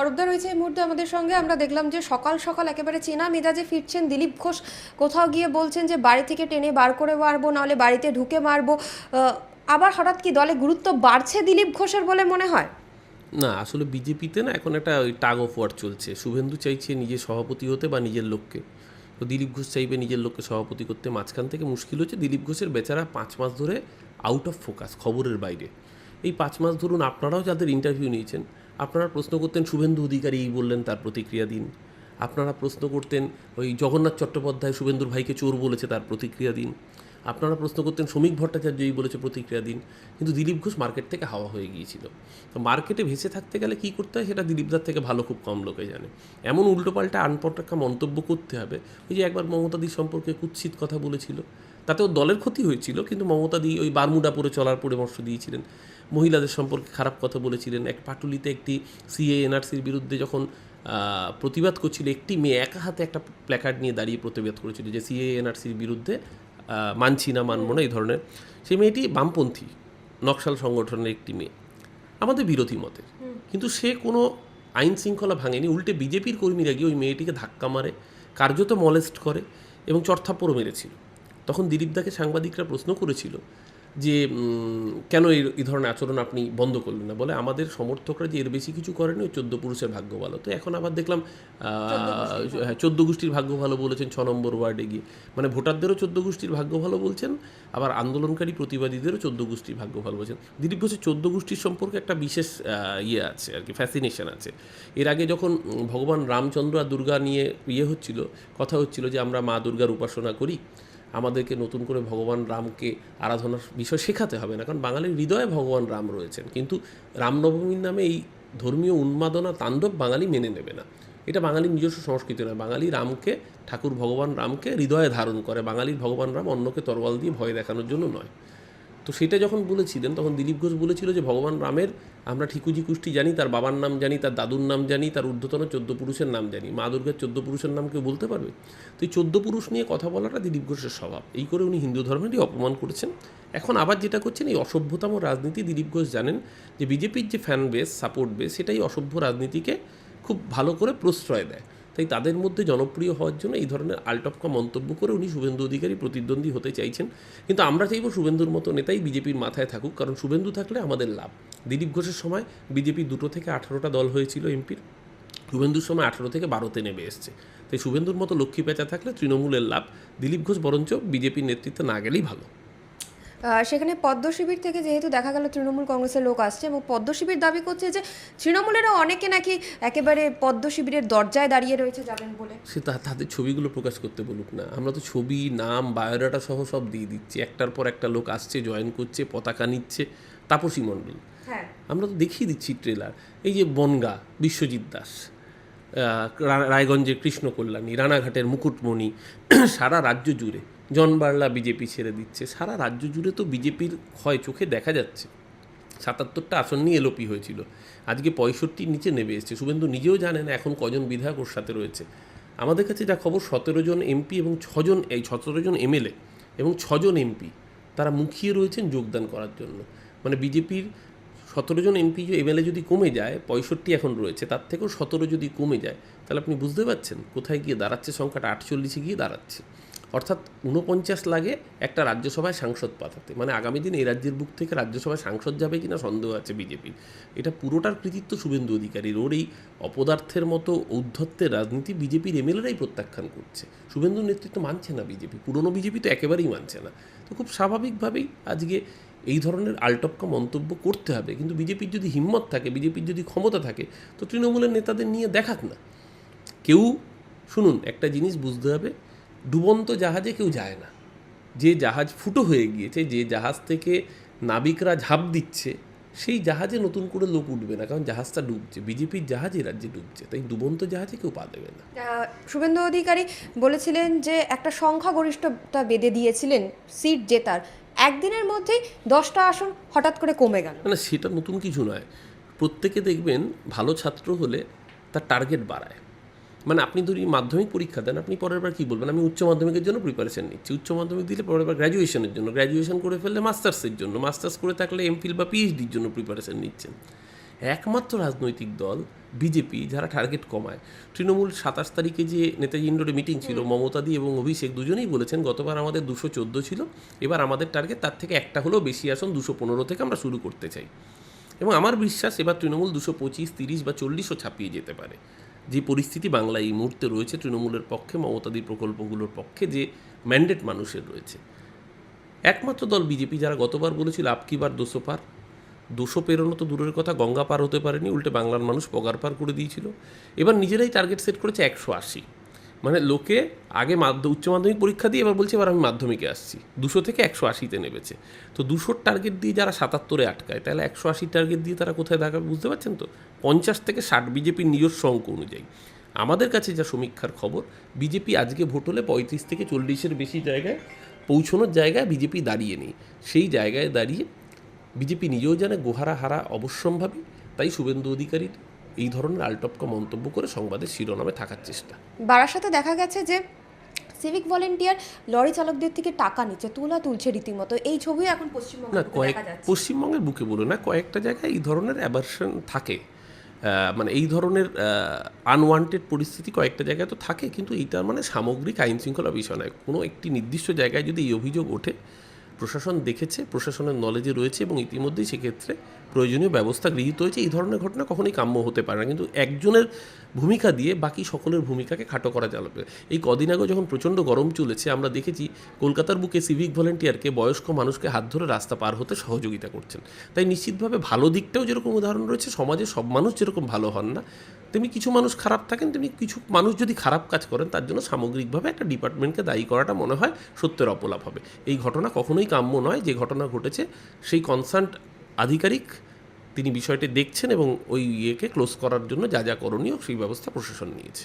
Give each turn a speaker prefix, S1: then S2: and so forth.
S1: অরূপদা রয়েছে এই মুহূর্তে আমাদের সঙ্গে। আমরা দেখলাম যে সকাল সকাল একেবারে চেনা মেজাজে ফিরছেন দিলীপ ঘোষ। কোথাও গিয়ে বলছেন যে, বাড়ি থেকে টেনে বার করে মারবো, নাহলে বাড়িতে ঢুকে মারবো। আবার হঠাৎ কি দলে গুরুত্ব বাড়ছে দিলীপ ঘোষের বলে মনে হয়?
S2: না, আসলে বিজেপিতে না এখন একটা ওই টাগ অফ ওয়ার চলছে। শুভেন্দু চাইছে নিজের সভাপতি হতে বা নিজের লোককে। তো দিলীপ ঘোষ চাইবে নিজের লোককে সভাপতি করতে। মাঝখান থেকে মুশকিল হচ্ছে দিলীপ ঘোষের বেচারা পাঁচ মাস ধরে আউট অফ ফোকাস খবরের বাইরে। এই পাঁচ মাস ধরুন আপনারাও যাদের ইন্টারভিউ নিয়েছেন আপনারা প্রশ্ন করতেন, শুভেন্দু অধিকারী বললেন তার প্রতিক্রিয়া দিন। আপনারা প্রশ্ন করতেন, ওই জগন্নাথ চট্টোপাধ্যায় শুভেন্দুর ভাইকে চোর বলেছে তার প্রতিক্রিয়া দিন। আপনারা প্রশ্ন করতেন, শ্রমিক ভট্টাচার্য এই বলেছে প্রতিক্রিয়া দিন। কিন্তু দিলীপ ঘোষ মার্কেট থেকে হাওয়া হয়ে গিয়েছিল। তো মার্কেটে ভেসে থাকতে গেলে কী করতে হয় সেটা দিলীপদার থেকে ভালো খুব কম লোকে জানে। এমন উল্টোপাল্টা আনপটাক্কা মন্তব্য করতে হবে, ওই যে একবার মমতাদি সম্পর্কে কুৎসিত কথা বলেছিল। তাতেও দলের ক্ষতি হয়েছিল কিন্তু মমতাদি ওই বারমুডা পরে চলার পরামর্শ দিয়েছিলেন। মহিলাদের সম্পর্কে খারাপ কথা বলেছিলেন। এক পাটুলিতে একটি সিএ এনআরসির বিরুদ্ধে যখন প্রতিবাদ করছিল একটি মেয়ে একা হাতে একটা প্ল্যাকার্ড নিয়ে দাঁড়িয়ে প্রতিবাদ করেছিল যে সিএ এনআরসির বিরুদ্ধে মানছি না মানব না এই ধরনের। সেই মেয়েটি বামপন্থী নকশাল সংগঠনের একটি মেয়ে। আমাদের বিরোধী মতের। কিন্তু সে কোনো আইন শৃঙ্খলা ভাঙেনি। উল্টে বিজেপির কর্মীরা গিয়ে ওই মেয়েটিকে ধাক্কা মারে কার্যত মলেস্ট করে এবং চর্থাপ্পরও মেরেছিল। তখন দিলীপদাকে সাংবাদিকরা প্রশ্ন করেছিল যে কেন এই ধরনের আচরণ আপনি বন্ধ করলেন না? বলে আমাদের সমর্থকরা যে এর বেশি কিছু করেনি ওই চোদ্দ পুরুষের ভাগ্য ভালো। তো এখন আবার দেখলাম হ্যাঁ চোদ্দ গোষ্ঠীর ভাগ্য ভালো বলেছেন ছ নম্বর ওয়ার্ডে গিয়ে। মানে ভোটারদেরও চোদ্দ গোষ্ঠীর ভাগ্য ভালো বলছেন আবার আন্দোলনকারী প্রতিবাদীদেরও চোদ্দ গোষ্ঠীর ভাগ্য ভালো বলছেন। দিলীপ ঘোষের চোদ্দ গোষ্ঠীর সম্পর্কে একটা বিশেষ ইয়ে আছে আর কি ফ্যাসিনেশন আছে। এর আগে যখন ভগবান রামচন্দ্র আর দুর্গা নিয়ে ইয়ে হচ্ছিল কথা হচ্ছিল যে আমরা মা দুর্গার উপাসনা করি আমাদেরকে নতুন করে ভগবান রামকে আরাধনার বিষয় শেখাতে হবে না। কারণ বাঙালির হৃদয়ে ভগবান রাম রয়েছেন। কিন্তু রামনবমীর নামে এই ধর্মীয় উন্মাদনা তাণ্ডব বাঙালি মেনে নেবে না। এটা বাঙালির নিজস্ব সংস্কৃতি নয়। বাঙালি রামকে, ঠাকুর ভগবান রামকে হৃদয়ে ধারণ করে। বাঙালির ভগবান রাম অন্যকে তরোয়াল দিয়ে ভয় দেখানোর জন্য নয়। তো সেটা যখন বলেছিলেন তখন দিলীপ ঘোষ বলেছিল যে, ভগবান রামের, আমরা ঠিকুজি কুষ্টি জানি, তার বাবার নাম জানি, তার দাদুর নাম জানি, তার ঊর্ধ্বতন চোদ্দ পুরুষের নাম জানি। মা দুর্গার চোদ্দ পুরুষের নাম কেউ বলতে পারবে? তো এই চোদ্দ পুরুষ নিয়ে কথা বলাটা দিলীপ ঘোষের স্বভাব। এই করে উনি হিন্দু ধর্মেরই অপমান করেছেন। এখন আবার যেটা করছেন, এই অসভ্যতম রাজনীতি দিলীপ ঘোষ জানেন যে, বিজেপির যে ফ্যান বেস সাপোর্ট বেস সেটাই অসভ্য রাজনীতিকে খুব ভালো করে প্রশ্রয় দেয়। তাই তাদের মধ্যে জনপ্রিয় হওয়ার জন্য এই ধরনের আলটপকা মন্তব্য করে উনি শুভেন্দু অধিকারী প্রতিদ্বন্দ্বী হতে চাইছেন। কিন্তু আমরা চাইব শুভেন্দুর মতো নেতাই বিজেপির মাথায় থাকুক, কারণ শুভেন্দু থাকলে আমাদের লাভ। দিলীপ ঘোষের সময় বিজেপি দুটো থেকে আঠারোটা দল হয়েছিল এমপির। শুভেন্দুর সময় আঠারো থেকে বারোতে নেমে এসছে। তাই শুভেন্দুর মতো লক্ষ্মী পেঁচা থাকলে তৃণমূলের লাভ, দিলীপ ঘোষ বরঞ্চ বিজেপির নেতৃত্বে না গেলেই ভালো।
S1: সেখানে পদ্ম শিবির থেকে যেহেতু দেখা গেল তৃণমূল কংগ্রেসের লোক আসছে এবং পদ্ম শিবির দাবি করছে যে তৃণমূলেরও অনেকে নাকি একেবারে পদ্ম শিবিরের দরজায় দাঁড়িয়ে রয়েছে যাবেন বলে।
S2: সে তাদের ছবিগুলো প্রকাশ করতে বলুক না। আমরা তো ছবি নাম বায়োডাটা সহ সব দিয়ে দিচ্ছি। একটার পর একটা লোক আসছে জয়েন করছে পতাকা নিচ্ছে তাপসী মণ্ডল।
S1: হ্যাঁ।
S2: আমরা তো দেখিয়ে দিচ্ছি ট্রেলার। এই যে বনগা বিশ্বজিৎ দাস রায়গঞ্জের কৃষ্ণ কল্যাণী রানাঘাটের মুকুটমণি সারা রাজ্য জুড়ে জন বার্লা বিজেপি ছেড়ে দিচ্ছে। সারা রাজ্য জুড়ে তো বিজেপির ক্ষয় চোখে দেখা যাচ্ছে। সাতাত্তরটা আসন নিয়ে এলোপি হয়েছিল। আজকে পঁয়ষট্টির নিচে নেমে এসেছে। শুভেন্দু নিজেও জানেন এখন কজন বিধায়ক ওর সাথে রয়েছে। আমাদের কাছে যা খবর, সতেরো জন এমপি এবং ছজন, এই সতেরো জন এমএলএ এবং ছজন এমপি, তারা মুখিয়ে রয়েছেন যোগদান করার জন্য। মানে বিজেপির সতেরো জন এমপি এমএলএ যদি কমে যায়, পঁয়ষট্টি এখন রয়েছে, তার থেকেও সতেরো যদি কমে যায়, তাহলে আপনি বুঝতে পারছেন কোথায় গিয়ে দাঁড়াচ্ছে, সংখ্যাটা আটচল্লিশে গিয়ে দাঁড়াচ্ছে। অর্থাৎ উনপঞ্চাশ লাগে একটা রাজ্যসভায় সাংসদ পাঠাতে। মানে আগামী দিন এই রাজ্যের বুক থেকে রাজ্যসভায় সাংসদ যাবে কিনা সন্দেহ আছে বিজেপির। এটা পুরোটার কৃতিত্ব শুভেন্দু অধিকারীর ওর এই অপদার্থের মতো ঔদ্ধত্যের রাজনীতি বিজেপির এমএলএরাই প্রত্যাখ্যান করছে। শুভেন্দুর নেতৃত্ব মানছে না বিজেপি। পুরনো বিজেপি তো একেবারেই মানছে না। তো খুব স্বাভাবিকভাবেই আজকে এই ধরনের আলটপকা মন্তব্য করতে হবে। কিন্তু বিজেপির যদি হিম্মত থাকে, বিজেপির যদি ক্ষমতা থাকে, তো তৃণমূলের নেতাদের নিয়ে দেখাক না। কেউ, শুনুন, একটা জিনিস বুঝতে হবে। ডুবন্ত জাহাজে কেউ যায় না। যে জাহাজ ফুটো হয়ে গিয়েছে যে জাহাজ থেকে নাবিকরা ঝাঁপ দিচ্ছে সেই জাহাজে নতুন করে লোক উঠবে না কারণ জাহাজটা ডুবছে। বিজেপির জাহাজ রাজ্যে ডুবছে তাই ডুবন্ত জাহাজে কেউ পা দেবে না।
S1: শুভেন্দু অধিকারী বলেছিলেন যে একটা সংখ্যাগরিষ্ঠতা বেঁধে দিয়েছিলেন সিট জেতার। একদিনের মধ্যেই দশটা আসন হঠাৎ করে কমে গেল।
S2: না, সেটা নতুন কিছু নয়। প্রত্যেকে দেখবেন ভালো ছাত্র হলে তার টার্গেট বাড়ায়। মানে আপনি ধরি মাধ্যমিক পরীক্ষা দেন আপনি পরের বার কী বলবেন? আমি উচ্চ মাধ্যমিকের জন্য প্রিপারেশন নিচ্ছি। উচ্চ মাধ্যমিক দিলে পরের বার গ্র্যাজুয়েশনের জন্য। গ্র্যাজুয়েশন করে ফেললে মাস্টার্সের জন্য। মাস্টার্স করে থাকলে এমফিল বা পিএইচডির জন্য প্রিপারেশন নিচ্ছেন। একমাত্র রাজনৈতিক দল বিজেপি যারা টার্গেট কমায়। তৃণমূল সাতাশ তারিখে যে নেতাজি ইন্ডোরে মিটিং ছিল মমতাদি এবং অভিষেক দুজনেই বলেছেন গতবার আমাদের দুশো চোদ্দ ছিল। এবার আমাদের টার্গেট তার থেকে একটা হলেও বেশি আসন দুশো পনেরো থেকে আমরা শুরু করতে চাই। এবং আমার বিশ্বাস এবার তৃণমূল দুশো পঁচিশ তিরিশ বা চল্লিশও ছাপিয়ে যেতে পারে। যে পরিস্থিতি বাংলায় এই মুহূর্তে রয়েছে, তৃণমূলের পক্ষে, মমতাদি প্রকল্পগুলোর পক্ষে যে ম্যান্ডেট মানুষের রয়েছে। একমাত্র দল বিজেপি, যারা গতবার বলেছিল আপকি বার দুশো পার। দুশো পেরোনো তো দূরের কথা, গঙ্গা পার হতে পারেনি, উল্টে বাংলার মানুষ পগার পার করে দিয়েছিল। এবার নিজেরাই টার্গেট সেট করেছে একশো আশি। মানে লোকে আগে মাধ্য উচ্চ মাধ্যমিক পরীক্ষা দিয়ে এবার বলছে, এবার আমি মাধ্যমিকে আসছি। দুশো থেকে একশো আশিতে নেমেছে। তো দুশোর টার্গেট দিয়ে যারা সাতাত্তরে আটকায়, তাহলে একশো আশির টার্গেট দিয়ে তারা কোথায় দেখাবে বুঝতে পারছেন তো? পঞ্চাশ থেকে ষাট বিজেপির নিজস্ব অঙ্ক অনুযায়ী। আমাদের কাছে যা সমীক্ষার খবর, বিজেপি আজকে ভোট হলে পঁয়ত্রিশ থেকে চল্লিশের বেশি জায়গায়, পৌঁছানোর জায়গায় বিজেপি দাঁড়িয়ে নেই। সেই জায়গায় দাঁড়িয়ে বিজেপি নিজেও জানে গোহারা হারা অবশ্যম্ভাবী, তাই শুভেন্দু অধিকারীর এই ধরনের আলটপকা মন্তব্য করে সংবাদের শিরোনামে থাকার চেষ্টা।
S1: বারাসাতে দেখা গেছে যে সিভিক ভলেন্টিয়ার লরি চালকদের থেকে টাকা নিচ্ছে তুলা তুলছে রীতিমতো। এই ছবি এখন
S2: না কয়েক পশ্চিমবঙ্গের বুকে বলো না কয়েকটা জায়গায় এই ধরনের অ্যাভার্সন থাকে। মানে এই ধরনের আনওয়ান্টেড পরিস্থিতি কয়েকটা জায়গায় তো থাকে কিন্তু এইটা মানে সামগ্রিক আইন শৃঙ্খলা বিষয় নয়। কোনো একটি নির্দিষ্ট জায়গায় যদি এই অভিযোগ ওঠে প্রশাসন দেখেছে, প্রশাসনের নলেজে রয়েছে এবং ইতিমধ্যেই সেক্ষেত্রে প্রয়োজনীয় ব্যবস্থা গৃহীত হয়েছে। এই ধরনের ঘটনা কখনোই কাম্য হতে পারে না। কিন্তু একজনের ভূমিকা দিয়ে বাকি সকলের ভূমিকাকে খাটো করা যাবে। এই কদিন আগে যখন প্রচণ্ড গরম চলেছে, আমরা দেখেছি কলকাতার বুকে সিভিক ভলেন্টিয়ারকে বয়স্ক মানুষকে হাত ধরে রাস্তা পার হতে সহযোগিতা করছেন। তাই নিশ্চিতভাবে ভালো দিকটাও যেরকম উদাহরণ রয়েছে সমাজে সব মানুষ যেরকম ভালো হন না তেমনি কিছু মানুষ খারাপ থাকেন, তেমনি কিছু মানুষ যদি খারাপ কাজ করেন, তার জন্য সামগ্রিকভাবে একটা ডিপার্টমেন্টকে দায়ী করাটা মনে হয় সত্যের অপলাপ হবে। এই ঘটনা কখনোই কাম্য নয়, যে ঘটনা ঘটেছে সেই কনসার্ন আধিকারিক তিনি বিষয়টি দেখছেন এবং ওই ইয়েকে ক্লোজ করার জন্য যা যা করণীয় সেই ব্যবস্থা প্রশাসন নিয়েছে।